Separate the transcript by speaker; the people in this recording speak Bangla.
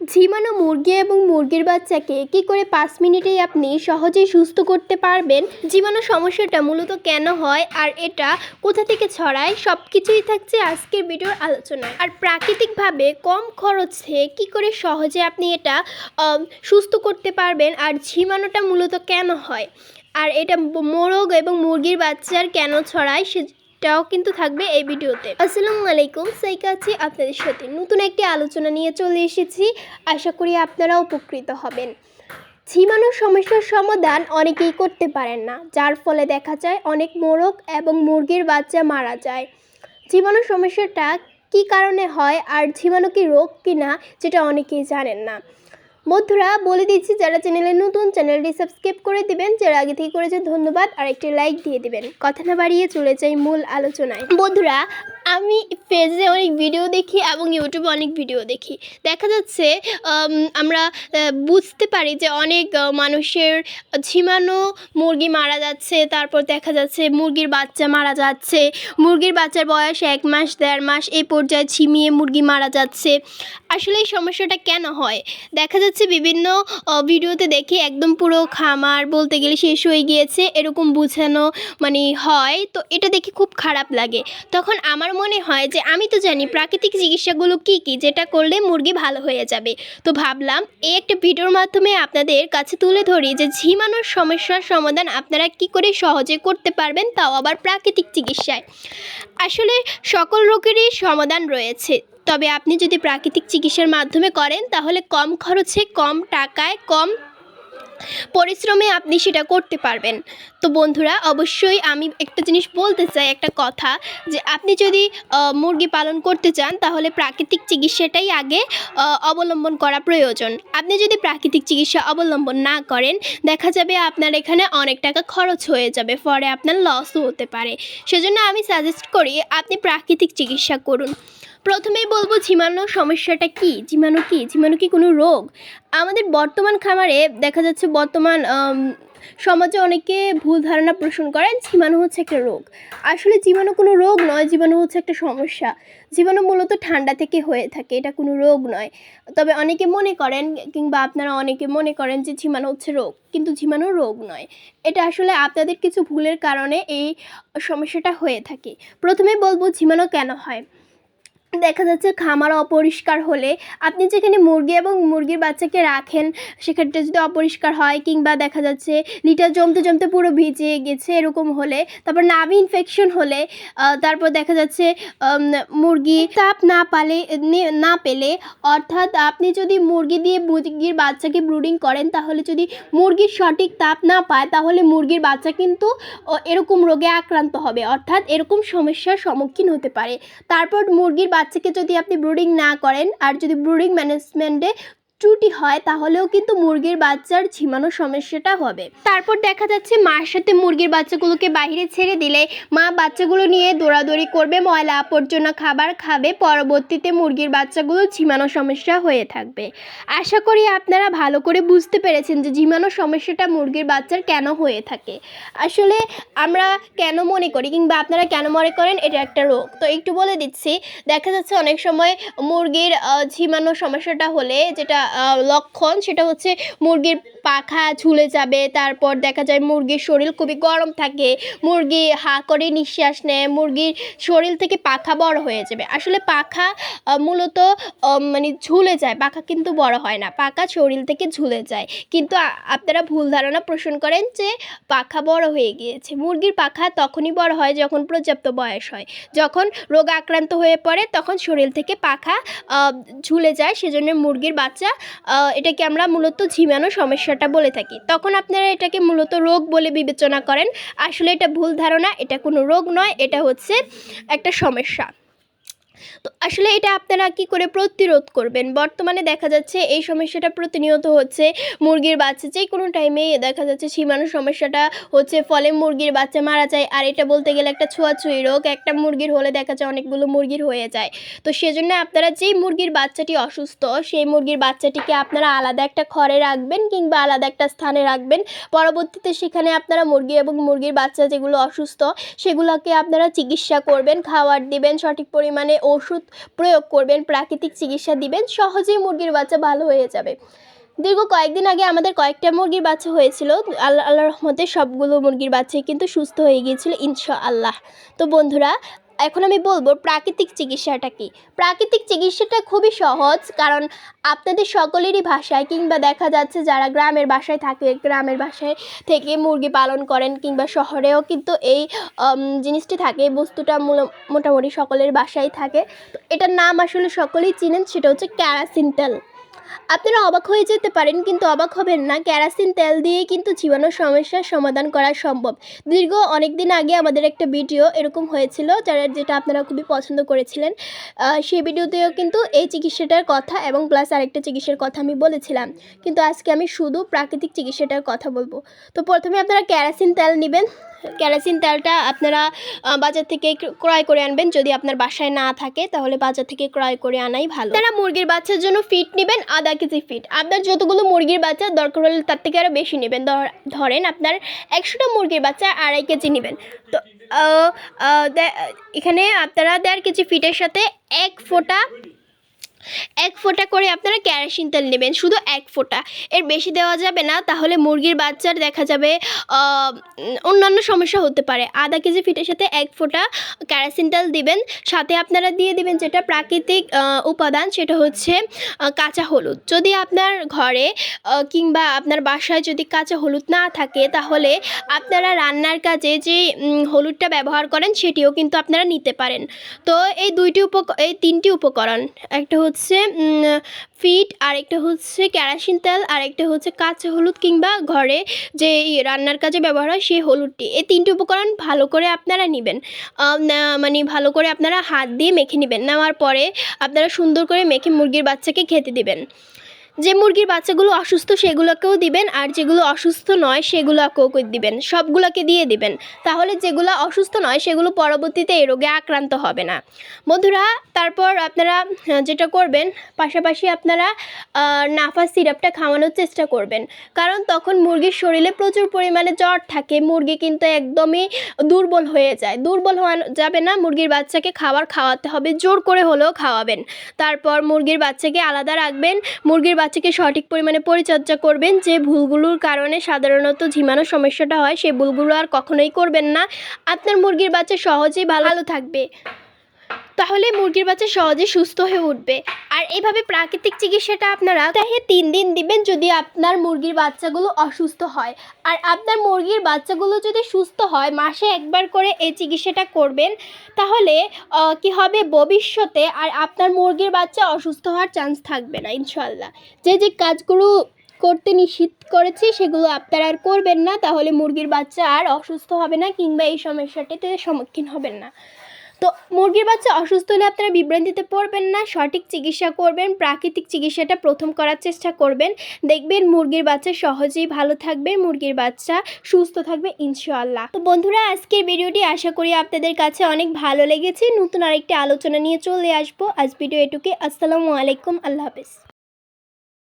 Speaker 1: ঝিমানো মুরগি এবং মুরগির বাচ্চাকে কী করে পাঁচ মিনিটেই আপনি সহজেই সুস্থ করতে পারবেন। জীবাণু সমস্যাটা মূলত কেন হয় আর এটা কোথা থেকে ছড়ায় সব কিছুই থাকছে আজকের ভিডিওর আলোচনায়। আর প্রাকৃতিকভাবে কম খরচে কী করে সহজে আপনি এটা সুস্থ করতে পারবেন আর ঝিমানোটা মূলত কেন হয়? আর এটা মোরগ এবং মুরগির বাচ্চার কেন ছড়ায় সেটাও কিন্তু থাকবে এই ভিডিওতে। আসসালামু আলাইকুম, সাইকা আছি। আপনাদের সাথে নতুন একটি আলোচনা নিয়ে চলে এসেছি। আশা করি আপনারা উপকৃত হবেন। ঝিমানোর সমস্যার সমাধান অনেকেই করতে পারেন না, যার ফলে দেখা যায় অনেক মোরগ এবং মুরগির বাচ্চা মারা যায়। জীবাণু সমস্যাটা কী কারণে হয় আর জীবাণু কি রোগ কি না যেটা অনেকেই জানেন না। বন্ধুরা, বলে দিচ্ছি, যারা চ্যানেলে নতুন, চ্যানেলটি সাবস্ক্রাইব করে দিবেন। যারা আগে থেকে করেছে ধন্যবাদ। আর একটি লাইক দিয়ে দিবেন। কথা না বাড়িয়ে চলে যাই মূল আলোচনায়। বন্ধুরা আমি ফেসে অনেক ভিডিও দেখি এবং ইউটিউবে অনেক ভিডিও দেখি। দেখা যাচ্ছে আমরা বুঝতে পারি যে অনেক মানুষের ঝিমানো মুরগি মারা যাচ্ছে, তারপর দেখা যাচ্ছে মুরগির বাচ্চা মারা যাচ্ছে, মুরগির বাচ্চার বয়স এক মাস, দেড় মাস, এই পর্যায়ে ঝিমিয়ে মুরগি মারা যাচ্ছে। আসলে এই সমস্যাটা কেন হয়? দেখা যাচ্ছে বিভিন্ন ভিডিওতে দেখি একদম পুরো খামার বলতে গেলে শেষ হয়ে গিয়েছে, এরকম বোঝানো মানে হয়। তো এটা দেখে খুব খারাপ লাগে। তখন আমার মনে হয় যে আমি তো জানি প্রাকৃতিক চিকিৎসাগুলো কি কি, যেটা করলে মুরগি ভালো হয়ে যাবে। তো ভাবলাম এই একটা ভিডিওর মাধ্যমে আপনাদের কাছে তুলে ধরি যে ঝিমানোর সমস্যার সমাধান আপনারা কি করে সহজে করতে পারবেন, তাও আবার প্রাকৃতিক চিকিৎসায়। আসলে সকল রোগেরই সমাধান রয়েছে। তবে আপনি যদি প্রাকৃতিক চিকিৎসার মাধ্যমে করেন, তাহলে কম খরচে, কম টাকায়, কম পরিশ্রমে আপনি সেটা করতে পারবেন। তো বন্ধুরা, অবশ্যই আমি একটা জিনিস বলতে চাই, একটা কথা যে আপনি যদি মুরগি পালন করতে চান, তাহলে প্রাকৃতিক চিকিৎসাটাই আগে অবলম্বন করা প্রয়োজন। আপনি যদি প্রাকৃতিক চিকিৎসা অবলম্বন না করেন, দেখা যাবে আপনার এখানে অনেক টাকা খরচ হয়ে যাবে পরে আপনার লসও হতে পারে। সেজন্য আমি সাজেস্ট করি, আপনি প্রাকৃতিক চিকিৎসা করুন। প্রথমেই বলব ঝিমানো সমস্যাটা কি? ঝিমানো কি? ঝিমানো কি কোনো রোগ? আমাদের বর্তমান খামারে দেখা যাচ্ছে বর্তমান সমাজে অনেকে ভুল ধারণা পোষণ করেন জীবাণু হচ্ছে একটা রোগ। আসলে জীবাণু কোনো রোগ নয় জীবাণু হচ্ছে একটা সমস্যা। জীবাণু মূলত ঠান্ডা থেকে হয়ে থাকে, এটা কোনো রোগ নয়। তবে অনেকে মনে করেন, কিংবা আপনারা অনেকে মনে করেন যে ঝিমানো হচ্ছে রোগ, কিন্তু ঝিমানো রোগ নয়। এটা আসলে আপনাদের কিছু ভুলের কারণে এই সমস্যাটা হয়ে থাকে। প্রথমে বলব ঝিমানো কেন হয়? দেখা যাচ্ছে খামার অপরিষ্কার হলে আপনি যেখানে মুরগি এবং মুরগির বাচ্চাকে রাখেন, সেখানটা যদি অপরিষ্কার হয় কিংবা দেখা যাচ্ছে লিটার জমতে জমতে পুরো ভিজে গেছে এরকম হলে, তারপর নাভি ইনফেকশন হলে তারপর দেখা যাচ্ছে মুরগি তাপ না পালে, না পেলে, অর্থাৎ আপনি যদি মুরগি দিয়ে মুরগির বাচ্চাকে ব্রুডিং করেন, তাহলে যদি মুরগির সঠিক তাপ না পায়, তাহলে মুরগির বাচ্চা কিন্তু এরকম রোগে আক্রান্ত হবে। অর্থাৎ এরকম সমস্যার সম্মুখীন হতে পারে। তারপর মুরগির বাচ্চাকে যদি আপনি ব্রুডিং না করেন আর যদি ব্রুডিং ম্যানেজমেন্টে ত্রুটি হয়, তাহলেও কিন্তু মুরগির বাচ্চার ঝিমানোর সমস্যাটা হবে। তারপর দেখা যাচ্ছে, মার সাথে মুরগির বাচ্চাগুলোকে বাইরে ছেড়ে দিলে মা বাচ্চাগুলো নিয়ে দৌড়াদৌড়ি করবে, ময়লা আবর্জনা খাবার খাবে, পরবর্তীতে মুরগির বাচ্চাগুলো ঝিমানোর সমস্যা হয়ে থাকবে। আশা করি আপনারা ভালো করে বুঝতে পেরেছেন যে ঝিমানো সমস্যাটা মুরগির বাচ্চার কেন হয়ে থাকে। আসলে আমরা কেন মনে করি কিংবা আপনারা কেন মনে করেন এটা একটা রোগ? তো একটু বলে দিচ্ছি, দেখা যাচ্ছে অনেক সময় মুরগির ঝিমানো সমস্যাটা হলে যেটা লক্ষণ, সেটা হচ্ছে মুরগির পাখা ঝুলে যাবে, তারপর দেখা যায় মুরগির শরীর খুবই গরম থাকে, মুরগি হা করে নিঃশ্বাস নেয়, মুরগির শরীর থেকে পাখা বড় হয়ে যাবে। আসলে পাখা মূলত মানে ঝুলে যায়, পাখা কিন্তু বড় হয় না, পাখা শরীর থেকে ঝুলে যায়। কিন্তু আপনারা ভুল ধারণা পোষণ করেন যে পাখা বড় হয়ে গিয়েছে। মুরগির পাখা তখনই বড় হয় যখন পর্যাপ্ত বয়স হয়। যখন রোগ আক্রান্ত হয়ে পড়ে, তখন শরীর থেকে পাখা ঝুলে যায়, সেজন্য মুরগির বাচ্চা এটাকে আমরা মূলত ঝিমানো সমস্যাটা বলে থাকি। তখন আপনারা এটাকে মূলত রোগ বলে বিবেচনা করেন। আসলে এটা ভুল ধারণা, এটা কোনো রোগ নয়, এটা হচ্ছে একটা সমস্যা। তো আসলে এটা আপনারা কি করে প্রতিরোধ করবেন? বর্তমানে দেখা যাচ্ছে এই সমস্যাটা প্রতিনিয়ত হচ্ছে। মুরগির বাচ্চা যে কোনো টাইমে দেখা যাচ্ছে সীমানো সমস্যাটা হচ্ছে, ফলে মুরগির বাচ্চা মারা যায়। আর এটা বলতে গেলে একটা ছোঁয়াছুঁয়ি রোগ। একটা মুরগির হলে দেখা যায় অনেকগুলো মুরগির হয়ে যায়। তো সেজন্য আপনারা যেই মুরগির বাচ্চাটি অসুস্থ, সেই মুরগির বাচ্চাটিকে আপনারা আলাদা একটা ঘরে রাখবেন কিংবা আলাদা একটা স্থানে রাখবেন। পরবর্তীতে সেখানে আপনারা মুরগি এবং মুরগির বাচ্চা যেগুলো অসুস্থ, সেগুলোকে আপনারা চিকিৎসা করবেন খাবার দিবেন, সঠিক পরিমাণে ওষুধ প্রয়োগ করবেন, প্রাকৃতিক চিকিৎসা দিবেন, সহজেই মুরগির বাচ্চা ভালো হয়ে যাবে। দীর্ঘ কয়েকদিন আগে আমাদের কয়েকটা মুরগির বাচ্চা হয়েছিল। আল্লাহ আল্লাহ রহমতে সবগুলো মুরগির বাচ্চাই কিন্তু সুস্থ হয়ে গিয়েছিল ইনশা আল্লাহ তো বন্ধুরা এখন আমি বলব প্রাকৃতিক চিকিৎসাটা কি? প্রাকৃতিক চিকিৎসাটা খুবই সহজ, কারণ আপনাদের সকলেরই ভাষায় কিংবা দেখা যাচ্ছে যারা গ্রামের বাসায় থাকে, গ্রামের বাসায় থেকে মুরগি পালন করেন কিংবা শহরেও কিন্তু এই জিনিসটি থাকে, এই বস্তুটা মোটামুটি সকলের বাসায় থাকে। তো এটার নাম আসলে সকলেই চিনেন, সেটা হচ্ছে ক্যারাসিন তেল আপনারা অবাক হয়ে যেতে পারেন, কিন্তু অবাক হবেন না। ক্যারাসিন তেল দিয়ে কিন্তু জীবাণু সমস্যার সমাধান করা সম্ভব। দীর্ঘ অনেক দিন আগে আমাদের একটা ভিডিও এরকম হয়েছিল, যারা, যেটা আপনারা খুবই পছন্দ করেছিলেন। সেই ভিডিওতেও কিন্তু এই চিকিৎসাটার কথা এবং প্লাস আরেকটা চিকিৎসার কথা আমি বলেছিলাম। কিন্তু আজকে আমি শুধু প্রাকৃতিক চিকিৎসাটার কথা বলব। তো প্রথমে আপনারা ক্যারাসিন তেল নেবেন। ক্যারাসিন তেলটা আপনারা বাজার থেকে ক্রয় করে আনবেন। যদি আপনার বাসায় না থাকে, তাহলে বাজার থেকে ক্রয় করে আনাই ভালো। তারা মুরগির বাচ্চার জন্য ফিট নেবেন, আধা কেজি ফিট আপনার যতগুলো মুরগির বাচ্চা দরকার হলে তার থেকে আরও বেশি নেবেন। ধরেন আপনার একশোটা মুরগির বাচ্চা আড়াই কেজি নেবেন। তো এখানে আপনারা দেড় কেজি ফিটের সাথে এক ফোঁটা এক ফোঁটা করে আপনারা ক্যারাসিন তেল নেবেন, শুধু এক ফোঁটা। এর বেশি দেওয়া যাবে না, তাহলে মুরগির বাচ্চার দেখা যাবে অন্যান্য সমস্যা হতে পারে। আধা কেজি ফিটের সাথে এক ফোঁটা ক্যারাসিন তেল দিবেন, সাথে আপনারা দিয়ে দিবেন যেটা প্রাকৃতিক উপাদান, সেটা হচ্ছে কাঁচা হলুদ। যদি আপনার ঘরে কিংবা আপনার বাসায় যদি কাঁচা হলুদ না থাকে, তাহলে আপনারা রান্নার কাজে যে হলুদটা ব্যবহার করেন, সেটিও কিন্তু আপনারা নিতে পারেন। তো এই দুইটি উপ এই তিনটি উপকরণ, একটা হচ্ছে ফিট আরেকটা হচ্ছে ক্যারাসিন তেল, আরেকটা হচ্ছে কাঁচা হলুদ কিংবা ঘরে যে রান্নার কাজে ব্যবহার হয় সেই হলুদটি। এই তিনটি উপকরণ ভালো করে আপনারা নেবেন। মানে ভালো করে আপনারা হাত দিয়ে মেখে নেবেন। নেওয়ার পরে আপনারা সুন্দর করে মেখে মুরগির বাচ্চাকে খেতে দিবেন। যে মুরগির বাচ্চাগুলো অসুস্থ, সেগুলোকেও দিবেন, আর যেগুলো অসুস্থ নয়, সেগুলোকেও দিবেন। সবগুলোকে দিয়ে দিবেন। তাহলে যেগুলো অসুস্থ নয়, সেগুলো পরবর্তীতে এই রোগে আক্রান্ত হবে না। বন্ধুরা, তারপর আপনারা যেটা করবেন, পাশাপাশি আপনারা নাফা সিরাপটা খাওয়ানোর চেষ্টা করবেন। কারণ তখন মুরগির শরীরে প্রচুর পরিমাণে জ্বর থাকে, মুরগি কিন্তু একদমই দুর্বল হয়ে যায়। দুর্বল হওয়া যাবে না, মুরগির বাচ্চাকে খাবার খাওয়াতে হবে, জোর করে হলেও খাওয়াবেন। তারপর মুরগির বাচ্চাকে আলাদা রাখবেন, মুরগির বাচ্চাকে সঠিক পরিমাণে পরিচর্যা করবেন, যে ভুলগুলোর কারণে সাধারণত ঝিমানোর সমস্যাটা হয় সেই ভুলগুলো আর কখনোই করবেন না। আপনার মুরগির বাচ্চা সহজেই ভালো থাকবে। তাহলে মুরগির বাচ্চা সহজে সুস্থ হয়ে উঠবে। আর এইভাবে প্রাকৃতিক চিকিৎসাটা আপনারা তাহে তিন দিন দিবেন যদি আপনার মুরগির বাচ্চাগুলো অসুস্থ হয়। আর আপনার মুরগির বাচ্চাগুলো যদি সুস্থ হয়, মাসে একবার করে এই চিকিৎসাটা করবেন, তাহলে কি হবে ভবিষ্যতে আর আপনার মুরগির বাচ্চা অসুস্থ হওয়ার চান্স থাকবে না ইনশাল্লাহ যে যে কাজগুলো করতে নিষিদ্ধ করেছি, সেগুলো আপনারা আর করবেন না, তাহলে মুরগির বাচ্চা আর অসুস্থ হবে না কিংবা এই সমস্যাটিতে সম্মুখীন হবেন না। তো মুরগির বাচ্চা অসুস্থ হলে আপনারা বিভ্রান্তিতে পড়বেন না, সঠিক চিকিৎসা করবেন, প্রাকৃতিক চিকিৎসাটা প্রথম করার চেষ্টা করবেন। দেখবেন মুরগির বাচ্চা সহজেই ভালো থাকবে, মুরগির বাচ্চা সুস্থ থাকবে, ইনশাআল্লাহ। তো বন্ধুরা, আজকের ভিডিওটি আশা করি আপনাদের কাছে অনেক ভালো লেগেছে। নতুন আরেকটি আলোচনা নিয়ে চলে আসব। আজ ভিডিও এটুকে আসসালামু আলাইকুম। আল্লাহ হাফেজ।